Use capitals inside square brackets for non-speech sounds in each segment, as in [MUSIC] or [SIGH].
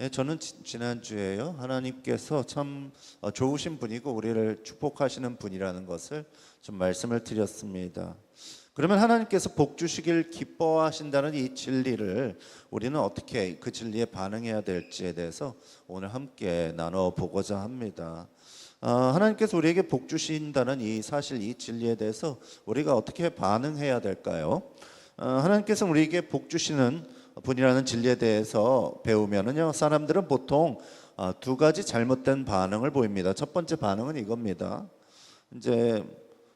예, 저는 지, 지난주에요. 하나님께서 참 어, 좋으신 분이고 우리를 축복하시는 분이라는 것을 좀 말씀을 드렸습니다. 그러면 하나님께서 복 주시길 기뻐하신다는 이 진리를 우리는 어떻게 그 진리에 반응해야 될지에 대해서 오늘 함께 나눠 보고자 합니다. 어, 하나님께서 우리에게 복 주신다는 이 사실 이 진리에 대해서 우리가 어떻게 반응해야 될까요? 어, 하나님께서 우리에게 복 주시는 분이라는 진리에 대해서 배우면은요 사람들은 보통 어, 두 가지 잘못된 반응을 보입니다. 첫 번째 반응은 이겁니다. 이제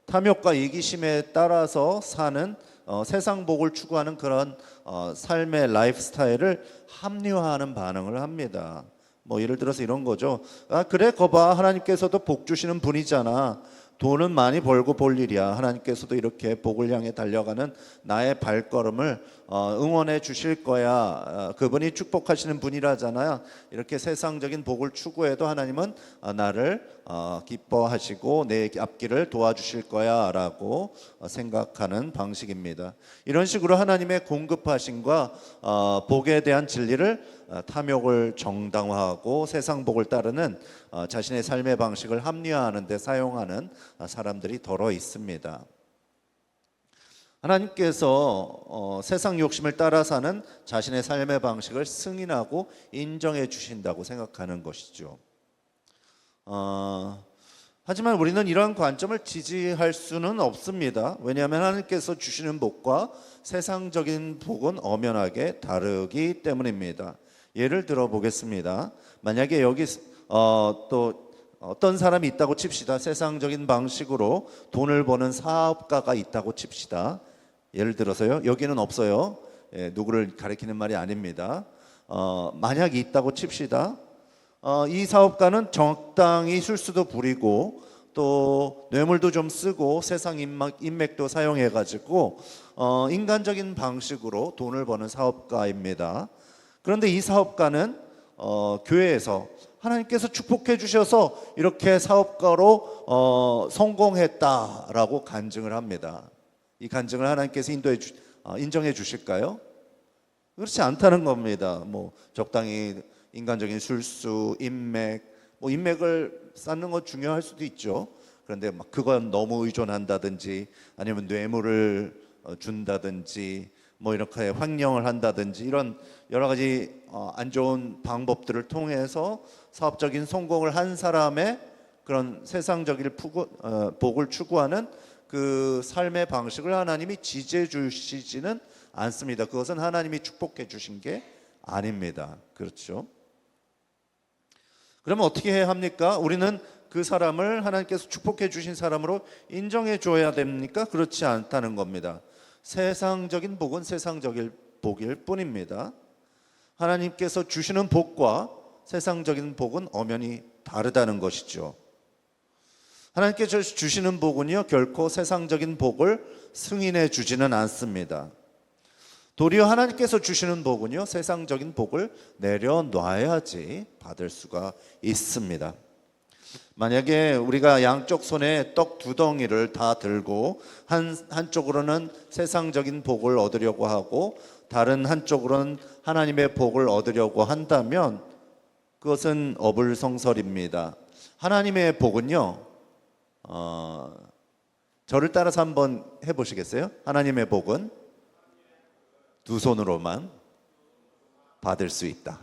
탐욕과 이기심에 따라서 사는 어, 세상 복을 추구하는 그런 어, 삶의 라이프 스타일을 합리화하는 반응을 합니다. 뭐 예를 들어서 이런 거죠. 아 그래 거봐 하나님께서도 복 주시는 분이잖아. 돈은 많이 벌고 볼 일이야. 하나님께서도 이렇게 복을 향해 달려가는 나의 발걸음을 어, 응원해 주실 거야. 어, 그분이 축복하시는 분이라잖아요. 이렇게 세상적인 복을 추구해도 하나님은 어, 나를 어, 기뻐하시고 내 앞길을 도와주실 거야 라고 어, 생각하는 방식입니다. 이런 식으로 하나님의 공급하심과 어, 복에 대한 진리를 어, 탐욕을 정당화하고 세상 복을 따르는 어, 자신의 삶의 방식을 합리화하는 데 사용하는 어, 사람들이 더러 있습니다. 하나님께서 어, 세상 욕심을 따라 사는 자신의 삶의 방식을 승인하고 인정해 주신다고 생각하는 것이죠. 어, 하지만 우리는 이러한 관점을 지지할 수는 없습니다. 왜냐하면 하나님께서 주시는 복과 세상적인 복은 엄연하게 다르기 때문입니다. 예를 들어 보겠습니다. 만약에 여기 어, 또 어떤 사람이 있다고 칩시다. 세상적인 방식으로 돈을 버는 사업가가 있다고 칩시다. 예를 들어서요. 여기는 없어요. 예, 누구를 가리키는 말이 아닙니다. 어, 만약 있다고 칩시다. 어, 이 사업가는 적당히 술수도 부리고 또 뇌물도 좀 쓰고 세상 인맥, 인맥도 사용해 가지고 어, 인간적인 방식으로 돈을 버는 사업가입니다. 그런데 이 사업가는 어, 교회에서 하나님께서 축복해 주셔서 이렇게 사업가로 어, 성공했다라고 간증을 합니다. 이 간증을 하나님께서 인도해 주, 어, 인정해 주실까요? 그렇지 않다는 겁니다. 뭐 적당히 인간적인 술수, 인맥, 뭐 인맥을 쌓는 것 중요할 수도 있죠. 그런데 막 그건 너무 의존한다든지 아니면 뇌물을 어, 준다든지 뭐 이렇게 횡령을 한다든지 이런 여러 가지 어, 안 좋은 방법들을 통해서 사업적인 성공을 한 사람의 그런 세상적인 어, 복을 추구하는 그 삶의 방식을 하나님이 지지해 주시지는 않습니다. 그것은 하나님이 축복해 주신 게 아닙니다. 그렇죠? 그러면 어떻게 해야 합니까? 우리는 그 사람을 하나님께서 축복해 주신 사람으로 인정해 줘야 됩니까? 그렇지 않다는 겁니다. 세상적인 복은 세상적인 복일 뿐입니다. 하나님께서 주시는 복과 세상적인 복은 엄연히 다르다는 것이죠. 하나님께서 주시는 복은요 결코 세상적인 복을 승인해 주지는 않습니다. 도리어 하나님께서 주시는 복은요 세상적인 복을 내려놔야지 받을 수가 있습니다. 만약에 우리가 양쪽 손에 떡 두 덩이를 다 들고 한 한쪽으로는 세상적인 복을 얻으려고 하고 다른 한쪽으로는 하나님의 복을 얻으려고 한다면 그것은 어불성설입니다. 하나님의 복은요, 어, 저를 따라서 한번 해보시겠어요? 하나님의 복은 두 손으로만 받을 수 있다.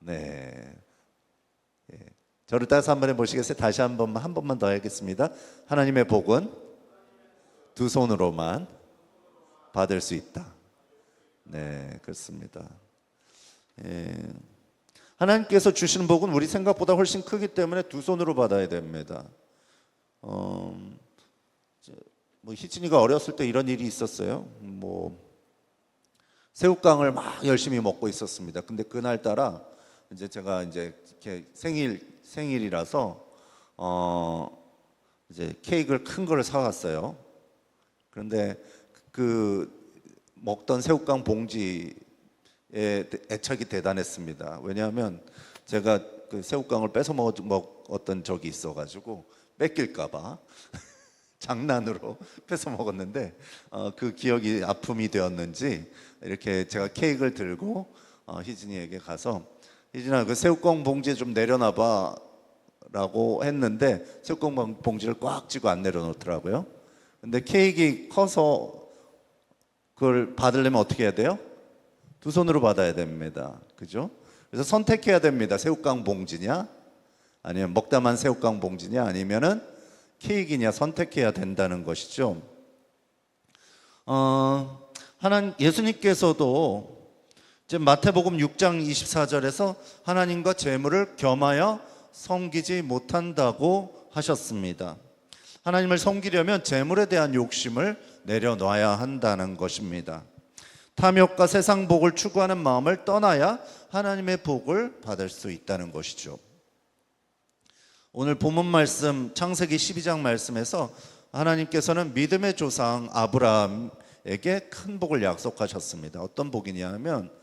네. 예. 저를 따라서 한번 해보시겠어요? 다시 한 번만 한 번만 더 하겠습니다. 하나님의 복은 두 손으로만 받을 수 있다. 네, 그렇습니다. 예. 하나님께서 주시는 복은 우리 생각보다 훨씬 크기 때문에 두 손으로 받아야 됩니다. 어, 뭐 희진이가 어렸을 때 이런 일이 있었어요. 뭐 새우깡을 막 열심히 먹고 있었습니다. 근데 그날 따라 이제 제가 이제 생일 생일이라서 어 이제 케이크를 큰 거를 사왔어요. 그런데 그 먹던 새우깡 봉지에 애착이 대단했습니다. 왜냐하면 제가 그 새우깡을 뺏어 먹- 먹었던 적이 있어가지고 뺏길까봐 [LAUGHS] 장난으로 [LAUGHS] 뺏어 먹었는데 어, 그 기억이 아픔이 되었는지 이렇게 제가 케이크를 들고 어, 희진이에게 가서 희진아 그 새우깡 봉지 좀 내려놔봐 라고 했는데 새우깡 봉지를 꽉 쥐고 안 내려놓더라고요. 근데 케이크 커서 그걸 받으려면 어떻게 해야 돼요? 두 손으로 받아야 됩니다. 그죠? 그래서 선택해야 됩니다. 새우깡 봉지냐? 아니면 먹다만 새우깡 봉지냐? 아니면은 케이크냐? 선택해야 된다는 것이죠. 어, 하나님 예수님께서도 이제 마태복음 6장 24절에서 하나님과 재물을 겸하여 섬기지 못한다고 하셨습니다. 하나님을 섬기려면 재물에 대한 욕심을 내려놔야 한다는 것입니다. 탐욕과 세상 복을 추구하는 마음을 떠나야 하나님의 복을 받을 수 있다는 것이죠. 오늘 본문 말씀 창세기 12장 말씀에서 하나님께서는 믿음의 조상 아브라함에게 큰 복을 약속하셨습니다. 어떤 복이냐 하면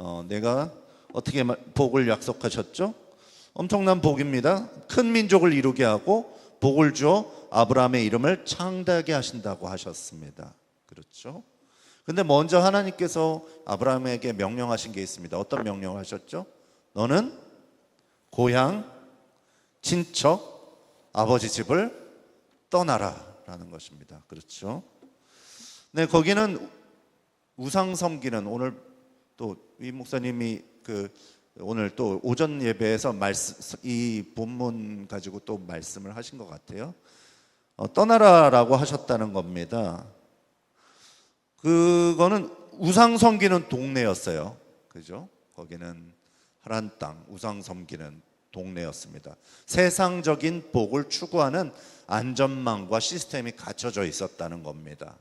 어, 내가 어떻게 마- 복을 약속하셨죠? 엄청난 복입니다. 큰 민족을 이루게 하고 복을 주어 아브라함의 이름을 창대하게 하신다고 하셨습니다. 그렇죠? 근데 먼저 하나님께서 아브라함에게 명령하신 게 있습니다. 어떤 명령을 하셨죠? 너는 고향, 친척, 아버지 집을 떠나라라는 것입니다. 그렇죠? 네, 거기는 우상 섬기는 오늘 또 위 목사님이 그 오늘 또 오전 예배에서 말씀 이 본문 가지고 또 말씀을 하신 것 같아요. 어, 떠나라라고 하셨다는 겁니다. 그거는 우상 섬기는 동네였어요. 그죠? 거기는 하란 땅 우상 섬기는 동네였습니다. 세상적인 복을 추구하는 안전망과 시스템이 갖춰져 있었다는 겁니다.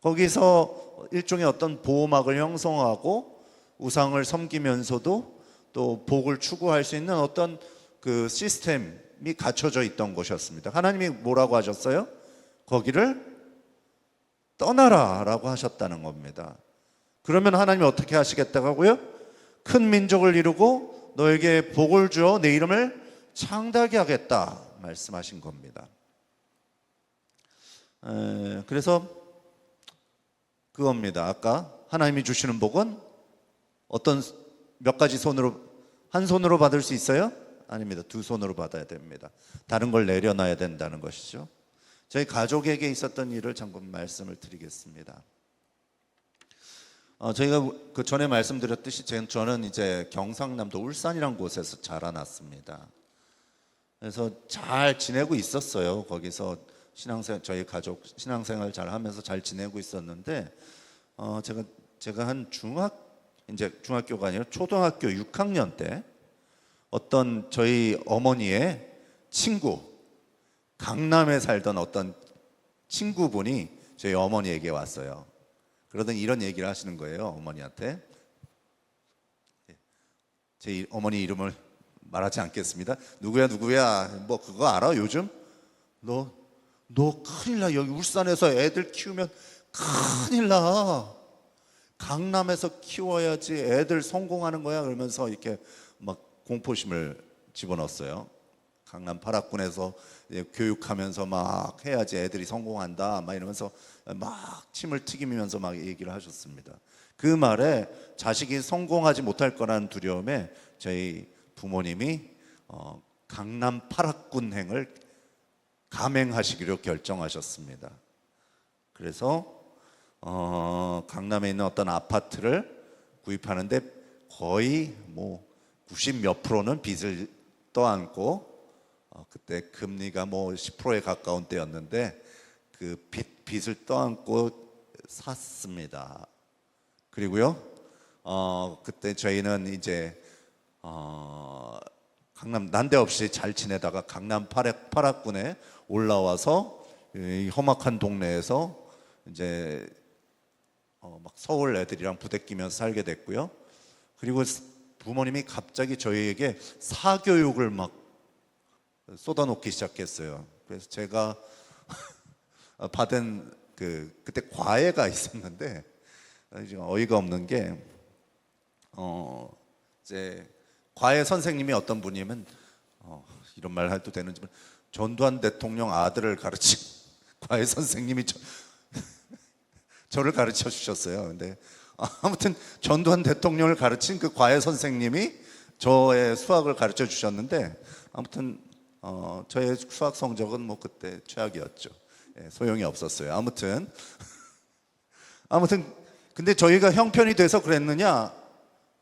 거기서 일종의 어떤 보호막을 형성하고 우상을 섬기면서도 또 복을 추구할 수 있는 어떤 그 시스템이 갖춰져 있던 곳이었습니다. 하나님이 뭐라고 하셨어요? 거기를 떠나라라고 하셨다는 겁니다. 그러면 하나님이 어떻게 하시겠다고 하고요? 큰 민족을 이루고 너에게 복을 주어 내 이름을 창대하게 하겠다 말씀하신 겁니다. 에, 그래서 그겁니다. 아까 하나님이 주시는 복은 어떤 몇 가지 손으로 한 손으로 받을 수 있어요? 아닙니다. 두 손으로 받아야 됩니다. 다른 걸 내려놔야 된다는 것이죠. 저희 가족에게 있었던 일을 잠깐 말씀을 드리겠습니다. 어, 저희가 그 전에 말씀드렸듯이 제- 저는 이제 경상남도 울산이란 곳에서 자라났습니다. 그래서 잘 지내고 있었어요. 거기서 신앙생 저희 가족 신앙생활 잘 하면서 잘 지내고 있었는데 어, 제가 제가 한 중학 이제 중학교가 아니라 초등학교 6학년 때 어떤 저희 어머니의 친구 강남에 살던 어떤 친구분이 저희 어머니에게 왔어요. 그러더니 이런 얘기를 하시는 거예요, 어머니한테. 제 이- 어머니 이름을 말하지 않겠습니다. 누구야 누구야 뭐 그거 알아 요즘? 너 너 큰일 나 여기 울산에서 애들 키우면 큰일 나. 강남에서 키워야지 애들 성공하는 거야 그러면서 이렇게 막 공포심을 집어넣었어요. 강남 파락군에서 이제 교육하면서 막 해야지 애들이 성공한다 막 이러면서 막 침을 튀기면서 막 얘기를 하셨습니다. 그 말에 자식이 성공하지 못할 거라는 두려움에 저희 부모님이 어, 강남 파락군행을 감행하시기로 결정하셨습니다. 그래서 어, 강남에 있는 어떤 아파트를 구입하는데 거의 뭐 90몇 프로는 빚을 떠안고 어, 그때 금리가 뭐 10%에 가까운 때였는데 그 빚, 빚을 떠안고 샀습니다. 그리고요, 어, 그때 저희는 이제 어, 강남 난데없이 잘 지내다가 강남 파락, 파락군에 올라와서 이 험악한 동네에서 이제 어, 막 서울 애들이랑 부대끼면서 살게 됐고요. 그리고 스- 부모님이 갑자기 저희에게 사교육을 막 쏟아놓기 시작했어요. 그래서 제가 [LAUGHS] 받은 그 그때 과외가 [LAUGHS] 있었는데 어이가 없는 게 어, 이제 과외 선생님이 어떤 분이면 어, 이런 말 해도 되는지 전두환 대통령 아들을 가르친 [LAUGHS] 과외 선생님이 저, 저를 가르쳐 주셨어요. 근데 아무튼 전두환 대통령을 가르친 그 과외 선생님이 저의 수학을 가르쳐 주셨는데 아무튼 어, 저의 수학 성적은 뭐 그때 최악이었죠. 예, 소용이 없었어요. 아무튼 [LAUGHS] 아무튼 근데 저희가 형편이 돼서 그랬느냐?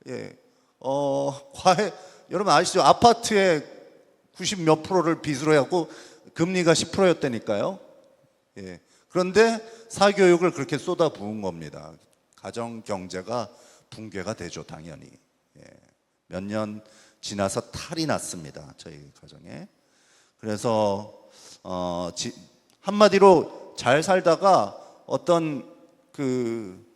예, 어, 과외 여러분 아시죠? 아파트에 90 몇 프로를 빚으로 해갖고 금리가 10%였다니까요. 예. 그런데 사교육을 그렇게 쏟아 부은 겁니다. 가정 경제가 붕괴가 되죠, 당연히. 예. 몇년 지나서 탈이 났습니다, 저희 가정에. 그래서 어, 지, 한마디로 잘 살다가 어떤 그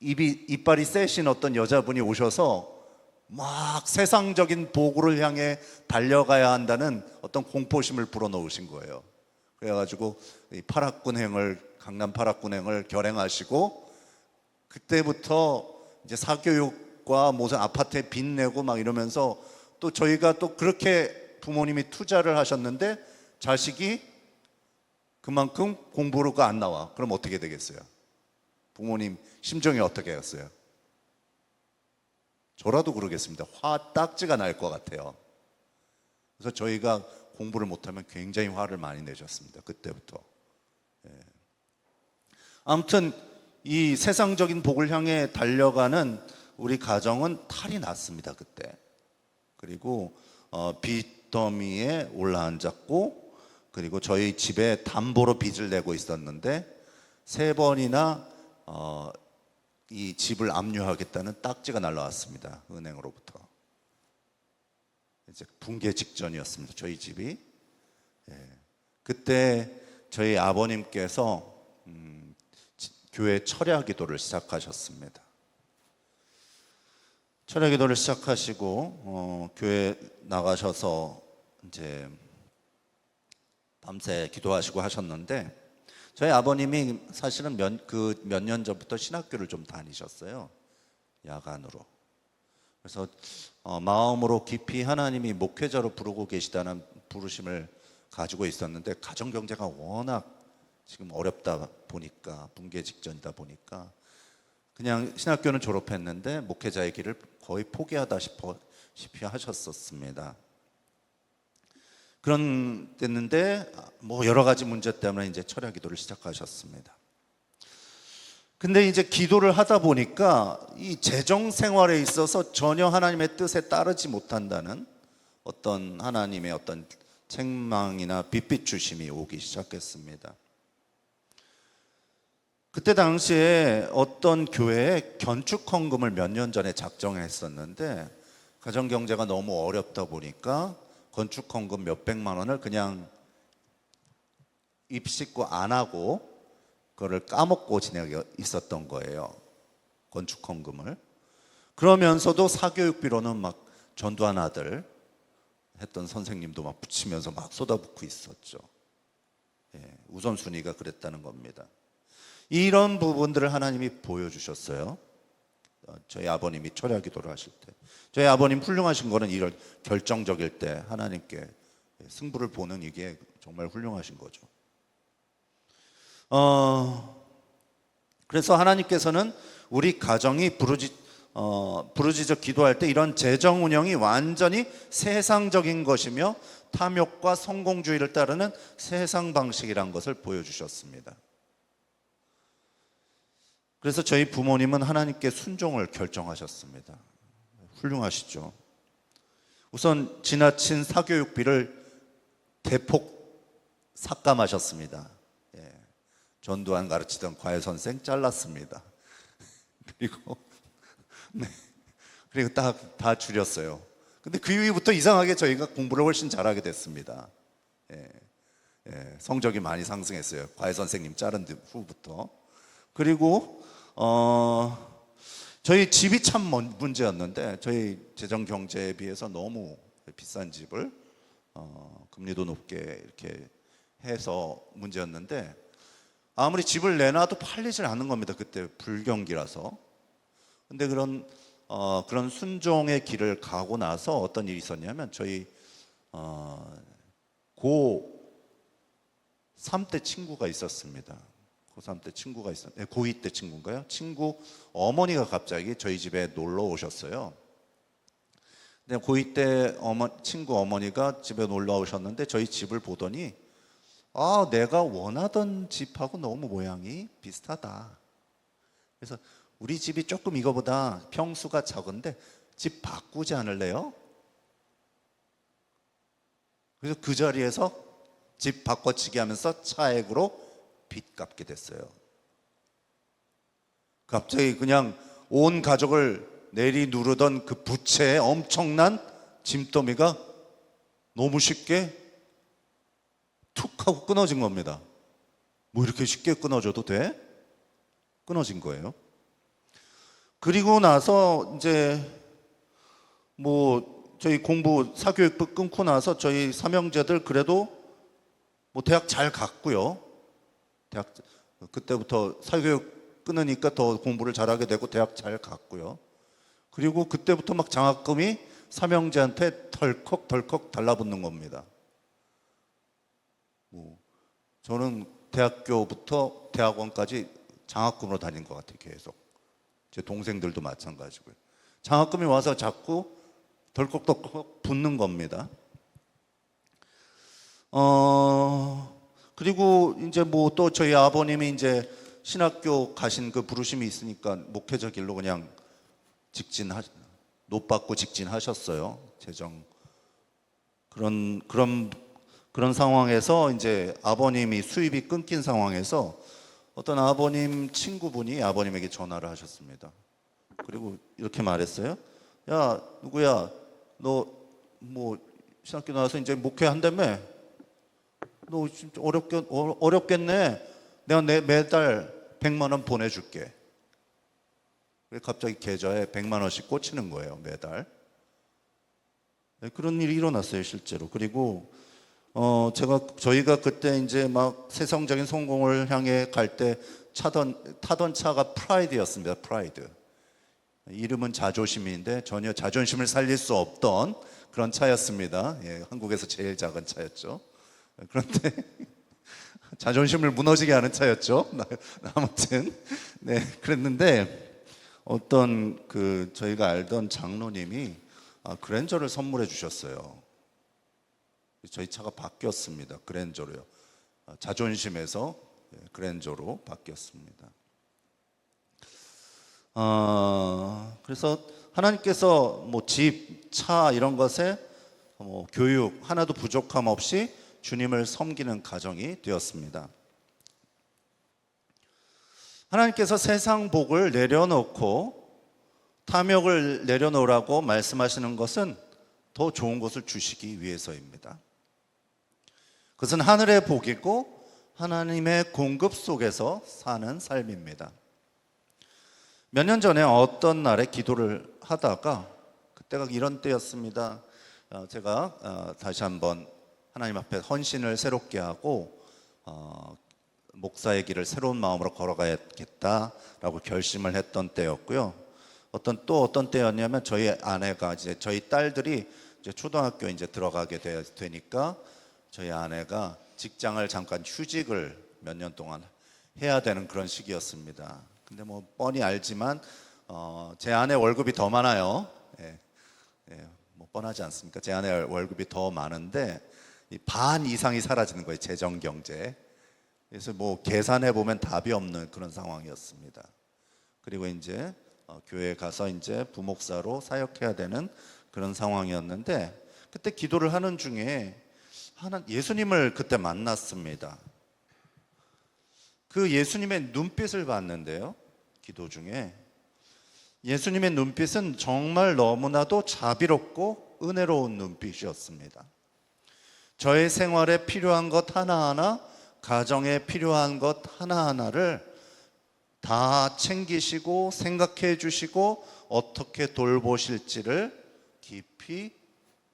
입이 이빨이 세신 어떤 여자분이 오셔서 막 세상적인 보고를 향해 달려가야 한다는 어떤 공포심을 불어넣으신 거예요. 그래가지고 이 파락군행을 강남 파락군행을 결행하시고 그때부터 이제 사교육과 무슨 아파트에 빚 내고 막 이러면서 또 저희가 또 그렇게 부모님이 투자를 하셨는데 자식이 그만큼 공부가 안 나와. 그럼 어떻게 되겠어요? 부모님 심정이 어떻게 였어요? 저라도 그러겠습니다. 화 딱지가 날 것 같아요. 그래서 저희가 공부를 못하면 굉장히 화를 많이 내셨습니다. 그때부터. 예. 아무튼 이 세상적인 복을 향해 달려가는 우리 가정은 탈이 났습니다. 그때. 그리고 어, 빚더미에 올라앉았고 그리고 저희 집에 담보로 빚을 내고 있었는데 세 번이나 어, 이 집을 압류하겠다는 딱지가 날라왔습니다. 은행으로부터. 이제 붕괴 직전이었습니다. 저희 집이. 예. 그때 저희 아버님께서 음, 지- 교회 철야 기도를 시작하셨습니다. 철야 기도를 시작하시고 어, 교회 나가셔서 이제 밤새 기도하시고 하셨는데 저희 아버님이 사실은 그몇년 전부터 신학교를 좀 다니셨어요. 야간으로. 그래서 어, 마음으로 깊이 하나님이 목회자로 부르고 계시다는 부르심을 가지고 있었는데 가정 경제가 워낙 지금 어렵다 보니까 붕괴 직전이다 보니까 그냥 신학교는 졸업했는데 목회자의 길을 거의 포기하다 싶어 싶이 하셨었습니다. 그런 됐는데 뭐 여러 가지 문제 때문에 이제 철야 기도를 시작하셨습니다. 근데 이제 기도를 하다 보니까 이 재정 생활에 있어서 전혀 하나님의 뜻에 따르지 못한다는 어떤 하나님의 어떤 책망이나 빛비추심이 오기 시작했습니다. 그때 당시에 어떤 교회에 건축 헌금을 몇 년 전에 작정했었는데 가정 경제가 너무 어렵다 보니까 건축 헌금 몇 백만 원을 그냥 입식고 안 하고 그거를 까먹고 지내고 있었던 거예요. 건축 헌금을. 그러면서도 사교육비로는 막 전두환 아들 했던 선생님도 막 붙이면서 막 쏟아붓고 있었죠. 예, 우선순위가 그랬다는 겁니다. 이런 부분들을 하나님이 보여주셨어요. 어, 저희 아버님이 철야 기도를 하실 때. 저희 아버님 훌륭하신 거는 이런 결정적일 때 하나님께 승부를 보는 이게 정말 훌륭하신 거죠. 어, 그래서 하나님께서는 우리 가정이 부르지, 어, 부르짖어 기도할 때 이런 재정 운영이 완전히 세상적인 것이며 탐욕과 성공주의를 따르는 세상 방식이란 것을 보여주셨습니다. 그래서 저희 부모님은 하나님께 순종을 결정하셨습니다. 훌륭하시죠. 우선 지나친 사교육비를 대폭 삭감하셨습니다. 예. 전두환 가르치던 과외 선생 잘랐습니다. [LAUGHS] 그리고 네. 그리고 딱다 줄였어요. 근데 그 이후부터 이상하게 저희가 공부를 훨씬 잘하게 됐습니다. 예. 예. 성적이 많이 상승했어요. 과외 선생님 자른 후부터. 그리고 어 저희 집이 참 먼- 문제였는데 저희 재정 경제에 비해서 너무 비싼 집을 어, 금리도 높게 이렇게 해서 문제였는데 아무리 집을 내놔도 팔리질 않는 겁니다. 그때 불경기라서. 근데 그런 어, 그런 순종의 길을 가고 나서 어떤 일이 있었냐면 저희 어, 고 3대 친구가 있었습니다. 고3 때 친구가 있었, 네, 고2 때 친구인가요? 친구 어머니가 갑자기 저희 집에 놀러 오셨어요. 근데 고2 때 어머, 친구 어머니가 집에 놀러 오셨는데 저희 집을 보더니 아, 내가 원하던 집하고 너무 모양이 비슷하다. 그래서 우리 집이 조금 이거보다 평수가 적은데 집 바꾸지 않을래요? 그래서 그 자리에서 집 바꿔치기 하면서 차액으로 빚 갚게 됐어요. 갑자기 그냥 온 가족을 내리 누르던 그 부채의 엄청난 짐더미가 너무 쉽게 툭 하고 끊어진 겁니다. 뭐 이렇게 쉽게 끊어져도 돼? 끊어진 거예요. 그리고 나서 이제 뭐 저희 공부 사교육부 끊고 나서 저희 삼형제들 그래도 뭐 대학 잘 갔고요. 대학 그때부터 사교육 끊으니까 더 공부를 잘하게 되고 대학 잘 갔고요. 그리고 그때부터 막 장학금이 삼형제한테 덜컥 덜컥 달라붙는 겁니다. 뭐 저는 대학교부터 대학원까지 장학금으로 다닌 것 같아요. 계속 제 동생들도 마찬가지고요. 장학금이 와서 자꾸 덜컥덜컥 붙는 겁니다. 어 그리고 이제 뭐 또 저희 아버님이 이제 신학교 가신 그 부르심이 있으니까 목회자 길로 그냥 직진하 노 받고 직진하셨어요. 재정 그런 그런 그런 상황에서 이제 아버님이 수입이 끊긴 상황에서 어떤 아버님 친구분이 아버님에게 전화를 하셨습니다. 그리고 이렇게 말했어요. 야 누구야 너 뭐 신학교 나와서 이제 목회한다며 너 어렵겠 어- 어렵겠네. 내가 내 매달 100만 원 보내줄게. 갑자기 계좌에 100만 원씩 꽂히는 거예요 매달. 네, 그런 일이 일어났어요 실제로. 그리고 어 제가 저희가 그때 이제 막 세상적인 성공을 향해 갈 때 차던 타던 차가 프라이드였습니다. 프라이드. 이름은 자조심인데 전혀 자존심을 살릴 수 없던 그런 차였습니다. 예, 한국에서 제일 작은 차였죠. 그런데 [LAUGHS] 자존심을 무너지게 하는 차였죠. 나- 아무튼 네 그랬는데 어떤 그 저희가 알던 장로님이 아, 그랜저를 선물해 주셨어요. 저희 차가 바뀌었습니다. 그랜저로요. 아, 자존심에서 예, 그랜저로 바뀌었습니다. 어, 그래서 하나님께서 뭐 집, 차 이런 것에 뭐 교육 하나도 부족함 없이 주님을 섬기는 가정이 되었습니다. 하나님께서 세상 복을 내려놓고 탐욕을 내려놓으라고 말씀하시는 것은 더 좋은 것을 주시기 위해서입니다. 그것은 하늘의 복이고 하나님의 공급 속에서 사는 삶입니다. 몇 년 전에 어떤 날에 기도를 하다가 그때가 이런 때였습니다. 어, 제가 어, 다시 한번 하나님 앞에 헌신을 새롭게 하고 어, 목사의 길을 새로운 마음으로 걸어가야겠다라고 결심을 했던 때였고요. 어떤 또 어떤 때였냐면 저희 아내가 이제 저희 딸들이 이제 초등학교 이제 들어가게 되, 되니까 저희 아내가 직장을 잠깐 휴직을 몇 년 동안 해야 되는 그런 시기였습니다. 근데 뭐 뻔히 알지만 어, 제 아내 월급이 더 많아요. 예, 예, 뭐 뻔하지 않습니까? 제 아내 월급이 더 많은데 이반 이상이 사라지는 거예요. 재정 경제. 그래서 뭐 계산해 보면 답이 없는 그런 상황이었습니다. 그리고 이제 어, 교회 가서 이제 부목사로 사역해야 되는 그런 상황이었는데 그때 기도를 하는 중에 하나 예수님을 그때 만났습니다. 그 예수님의 눈빛을 봤는데요. 기도 중에 예수님의 눈빛은 정말 너무나도 자비롭고 은혜로운 눈빛이었습니다. 저의 생활에 필요한 것 하나하나, 가정에 필요한 것 하나하나를 다 챙기시고 생각해 주시고 어떻게 돌보실지를 깊이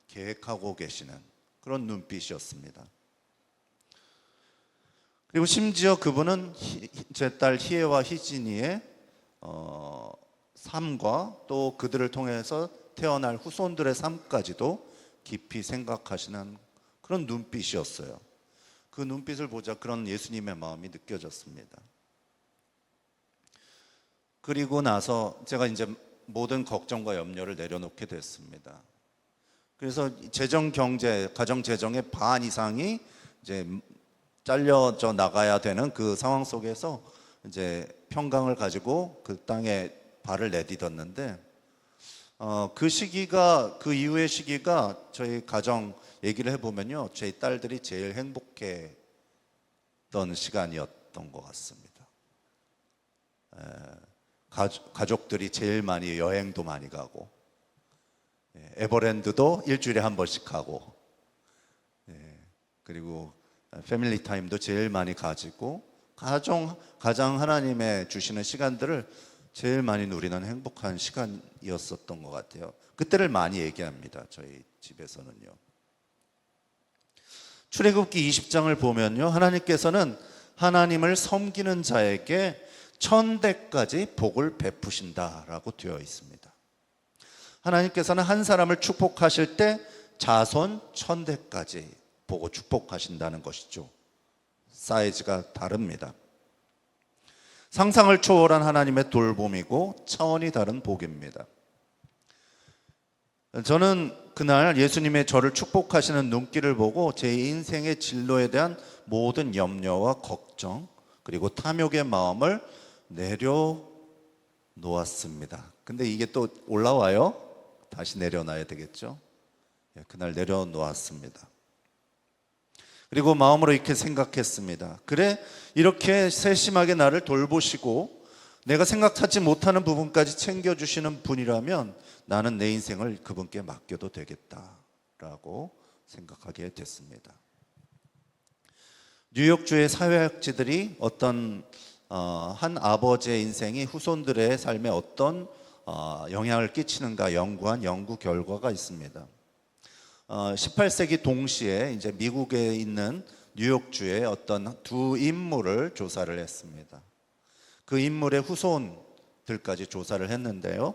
계획하고 계시는 그런 눈빛이었습니다. 그리고 심지어 그분은 제 딸 희애와 희진이의 어, 삶과 또 그들을 통해서 태어날 후손들의 삶까지도 깊이 생각하시는 그런 눈빛이었어요. 그 눈빛을 보자 그런 예수님의 마음이 느껴졌습니다. 그리고 나서 제가 이제 모든 걱정과 염려를 내려놓게 됐습니다. 그래서 재정 경제, 가정 재정의 반 이상이 이제 잘려져 나가야 되는 그 상황 속에서 이제 평강을 가지고 그 땅에 발을 내딛었는데 어, 그 시기가 그 이후의 시기가 저희 가정 얘기를 해보면요, 제 딸들이 제일 행복했던 시간이었던 것 같습니다. 에, 가족, 가족들이 제일 많이 여행도 많이 가고 예, 에버랜드도 일주일에 한 번씩 가고 예, 그리고 패밀리 타임도 제일 많이 가지고 가정 가장 하나님의 주시는 시간들을 제일 많이 누리는 행복한 시간이었었던 것 같아요. 그때를 많이 얘기합니다. 저희 집에서는요. 출애굽기 20장을 보면요. 하나님께서는 하나님을 섬기는 자에게 천대까지 복을 베푸신다라고 되어 있습니다. 하나님께서는 한 사람을 축복하실 때 자손 천대까지 보고 축복하신다는 것이죠. 사이즈가 다릅니다. 상상을 초월한 하나님의 돌봄이고 차원이 다른 복입니다. 저는 그날 예수님의 저를 축복하시는 눈길을 보고 제 인생의 진로에 대한 모든 염려와 걱정 그리고 탐욕의 마음을 내려놓았습니다. 근데 이게 또 올라와요? 다시 내려놔야 되겠죠? 예, 그날 내려놓았습니다. 그리고 마음으로 이렇게 생각했습니다. 그래, 이렇게 세심하게 나를 돌보시고 내가 생각하지 못하는 부분까지 챙겨주시는 분이라면 나는 내 인생을 그분께 맡겨도 되겠다라고 생각하게 됐습니다. 뉴욕주의 사회학자들이 어떤 어, 한 아버지의 인생이 후손들의 삶에 어떤 어, 영향을 끼치는가 연구한 연구 결과가 있습니다. 어, 18세기 동시에 이제 미국에 있는 뉴욕주의 어떤 두 인물을 조사를 했습니다. 그 인물의 후손들까지 조사를 했는데요.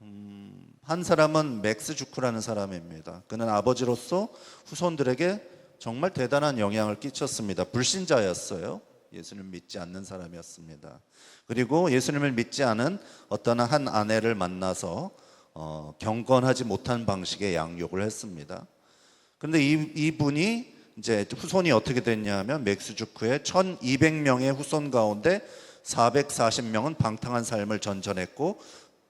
음, 한 사람은 맥스 주크라는 사람입니다. 그는 아버지로서 후손들에게 정말 대단한 영향을 끼쳤습니다. 불신자였어요. 예수님 믿지 않는 사람이었습니다. 그리고 예수님을 믿지 않은 어떤 한 아내를 만나서 어, 경건하지 못한 방식의 양육을 했습니다. 그런데 이, 이분이 이제 후손이 어떻게 됐냐면 맥스주크의 1200명의 후손 가운데 440명은 방탕한 삶을 전전했고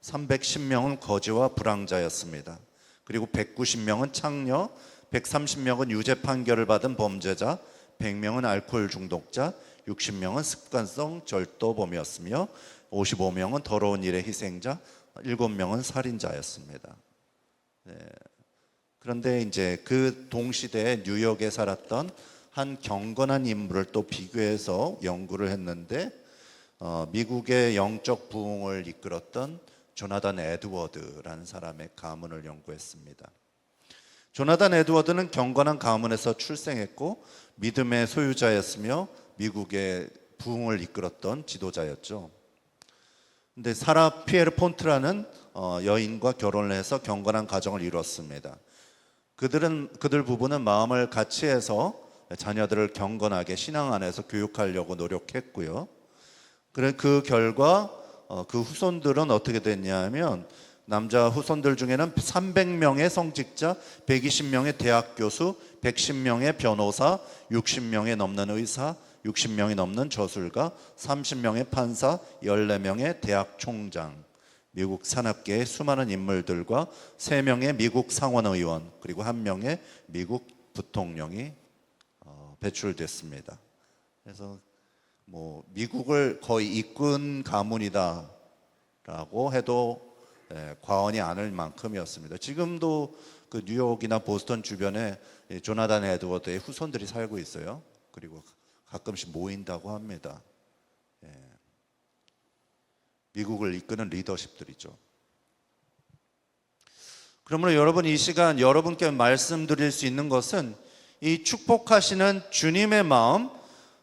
310명은 거지와 불황자였습니다. 그리고 190명은 창녀, 130명은 유죄 판결을 받은 범죄자, 100명은 알코올 중독자, 60명은 습관성 절도범이었으며 55명은 더러운 일의 희생자, 7명은 살인자였습니다. 네. 그런데 이제 그 동시대에 뉴욕에 살았던 한 경건한 인물을 또 비교해서 연구를 했는데 어, 미국의 영적 부흥을 이끌었던 조나단 에드워드라는 사람의 가문을 연구했습니다. 조나단 에드워드는 경건한 가문에서 출생했고 믿음의 소유자였으며 미국의 부흥을 이끌었던 지도자였죠. 근데 사라 피에르 폰트라는 어, 여인과 결혼을 해서 경건한 가정을 이루었습니다. 그들은 그들 부부는 마음을 같이 해서 자녀들을 경건하게 신앙 안에서 교육하려고 노력했고요. 그래 그 결과 어, 그 후손들은 어떻게 됐냐면 남자 후손들 중에는 300명의 성직자, 120명의 대학 교수, 110명의 변호사, 60명의 넘는 의사, 60명이 넘는 저술가, 30명의 판사, 14명의 대학 총장, 미국 산업계의 수많은 인물들과 3명의 미국 상원 의원, 그리고 1명의 미국 부통령이 어, 배출됐습니다. 그래서 뭐 미국을 거의 이끈 가문이다라고 해도 예, 과언이 아닐 만큼이었습니다. 지금도 그 뉴욕이나 보스턴 주변에 이 조나단 에드워드의 후손들이 살고 있어요. 그리고 가끔씩 모인다고 합니다. 예. 미국을 이끄는 리더십들이죠. 그러므로 여러분 이 시간 여러분께 말씀드릴 수 있는 것은 이 축복하시는 주님의 마음,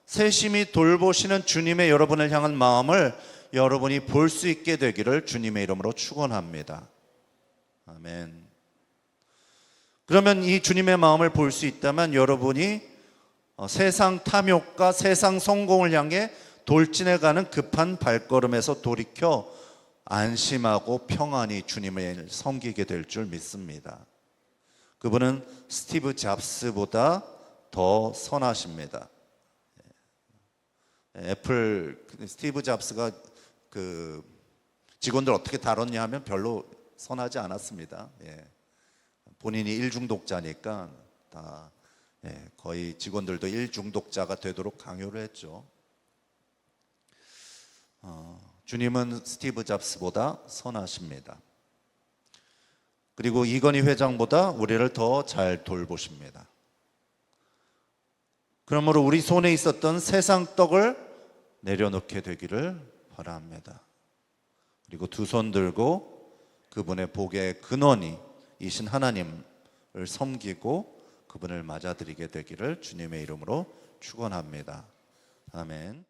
세심히 돌보시는 주님의 여러분을 향한 마음을 여러분이 볼 수 있게 되기를 주님의 이름으로 축원합니다. 아멘. 그러면 이 주님의 마음을 볼 수 있다면 여러분이 어, 세상 탐욕과 세상 성공을 향해 돌진해 가는 급한 발걸음에서 돌이켜 안심하고 평안히 주님을 섬기게 될 줄 믿습니다. 그분은 스티브 잡스보다 더 선하십니다. 예, 애플 스티브 잡스가 그 직원들 어떻게 다뤘냐 하면 별로 선하지 않았습니다. 예. 본인이 일중독자니까 다 예, 거의 직원들도 일중독자가 되도록 강요를 했죠. 어, 주님은 스티브 잡스보다 선하십니다. 그리고 이건희 회장보다 우리를 더 잘 돌보십니다. 그러므로 우리 손에 있었던 세상 떡을 내려놓게 되기를 바랍니다. 그리고 두 손 들고 그분의 복의 근원이 이신 하나님을 섬기고 그분을 맞아들이게 되기를 주님의 이름으로 축원합니다. 아멘.